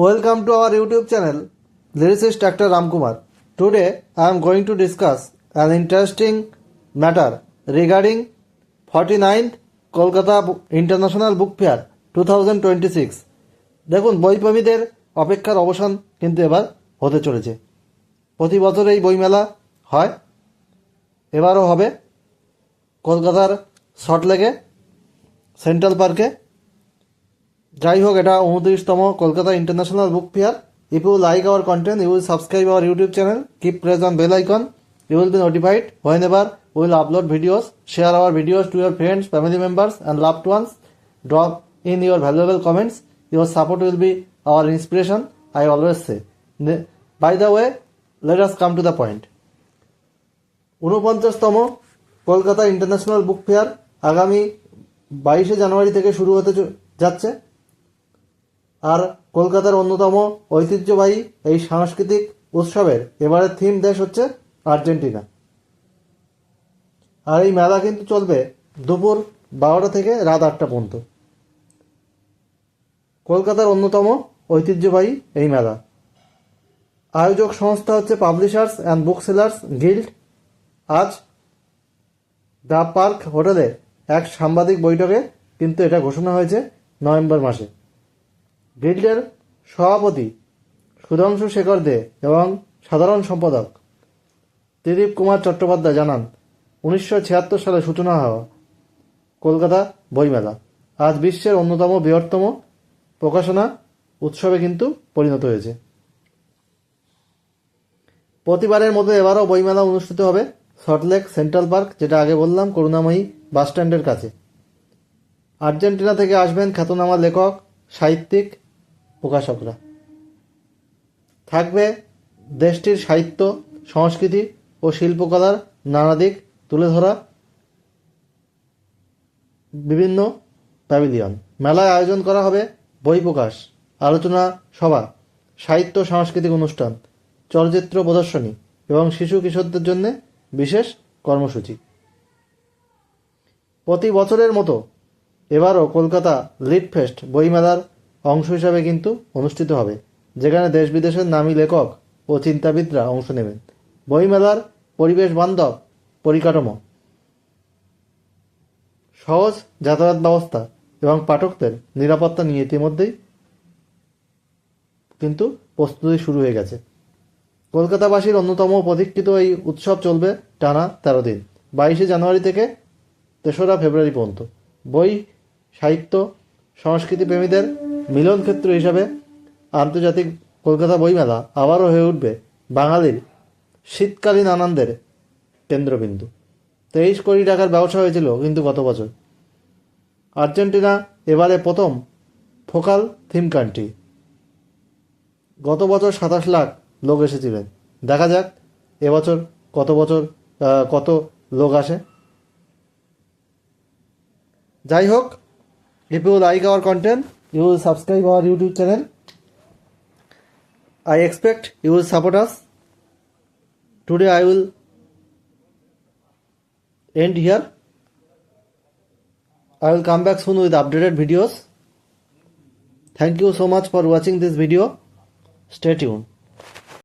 Welcome to our YouTube channel lyricist doctor Ramkumar today I am going to discuss an interesting matter regarding forty ninth Kolkata international book fair two thousand twenty six দেখুন, বইপ্রেমীদের অপেক্ষার অবসান কিন্তু এবার হতে চলেছে। প্রতি বছর এই বইমেলা হয়। এবারও হবে কলকাতার শর্টলেকে সেন্ট্রাল পার্কে। যাই হোক এটা উনত্রিশতম Kolkata international book fair if you like our content you will subscribe our YouTube channel keep press on bell icon you will be notified whenever will upload videos share our videos to your friends family members and loved ones drop in your valuable comments your support will be our inspiration I always say by the way let us come to the point ঊনপঞ্চাশতম Kolkata international book fair আগামী বাইশে জানুয়ারি থেকে শুরু হতে যাচ্ছে। আর কলকাতার অন্যতম ঐতিহ্যবাহী এই সাংস্কৃতিক উৎসবের এবারের থিম দেশ হচ্ছে আর্জেন্টিনা। আর এই মেলা কিন্তু চলবে দুপুর বারোটা থেকে রাত আটটা পর্যন্ত। কলকাতার অন্যতম ঐতিহ্যবাহী এই মেলা। আয়োজক সংস্থা হচ্ছে publishers and book sellers guild. আজ দ্য পার্ক হোটেলে এক সাংবাদিক বৈঠকে কিন্তু এটা ঘোষণা হয়েছে নভেম্বর মাসে। গিল্ডের সভাপতি সুধাংশু শেখর দে এবং সাধারণ সম্পাদক ত্রিদীপ কুমার চট্টোপাধ্যায় জানান, উনিশশো ছিয়াত্তর সালে সূচনা হওয়া কলকাতা বইমেলা। আজ বিশ্বের অন্যতম বৃহত্তম প্রকাশনা উৎসবে কিন্তু পরিণত হয়েছে। প্রতিবারের মতো এবারও বইমেলা অনুষ্ঠিত হবে সল্টলেক সেন্ট্রাল পার্ক, যেটা আগে বললাম, করুণাময়ী বাসস্ট্যান্ডের কাছে। আর্জেন্টিনা থেকে আসবেন খ্যাতনামা লেখক, সাহিত্যিক প্রকাশকরা। থাকবে দেশটির সাহিত্য, সংস্কৃতি ও শিল্পকলার নানা দিক তুলে ধরা বিভিন্ন প্যাভিলিয়ন। মেলায় আয়োজন করা হবে বই প্রকাশ আলোচনা সভা, সাহিত্য সাংস্কৃতিক অনুষ্ঠান, চলচ্চিত্র প্রদর্শনী এবং শিশু কিশোরদের জন্য বিশেষ কর্মসূচি। প্রতি বছরের মতো এবারও কলকাতা লিড ফেস্ট বইমেলার অংশ হিসাবে কিন্তু অনুষ্ঠিত হবে, যেখানে দেশ বিদেশের নামী লেখক ও চিন্তাবিদরা অংশ নেবেন। বইমেলার পরিবেশ বান্ধব পরিকাঠামো, সহজ যাতায়াত ব্যবস্থা এবং পাঠকদের নিরাপত্তা নিয়ে ইতিমধ্যেই কিন্তু প্রস্তুতি শুরু হয়ে গেছে। কলকাতাবাসীর অন্যতম প্রতীক্ষিত এই উৎসব চলবে টানা তেরো দিন, বাইশে জানুয়ারি থেকে তেসরা ফেব্রুয়ারি পর্যন্ত। বই, সাহিত্য সংস্কৃতি মিলন ক্ষেত্র হিসাবে আন্তর্জাতিক কলকাতা বইমেলা আবারও হয়ে উঠবে বাঙালির শীতকালীন আনন্দের কেন্দ্রবিন্দু। তেইশ কোটি টাকার ব্যবসা হয়েছিল কিন্তু গত বছর। আর্জেন্টিনা এবারে প্রথম ফোকাল থিম কান্ট্রি। গত বছর সাতাশ লাখ লোক এসেছিলেন। দেখা যাক এবছর কত বছর কত লোক আসে। যাই হোক if you like our content you will subscribe our YouTube channel. I expect you will support us. Today I will end here. I will come back soon with updated videos. Thank you so much for watching this video. Stay tuned.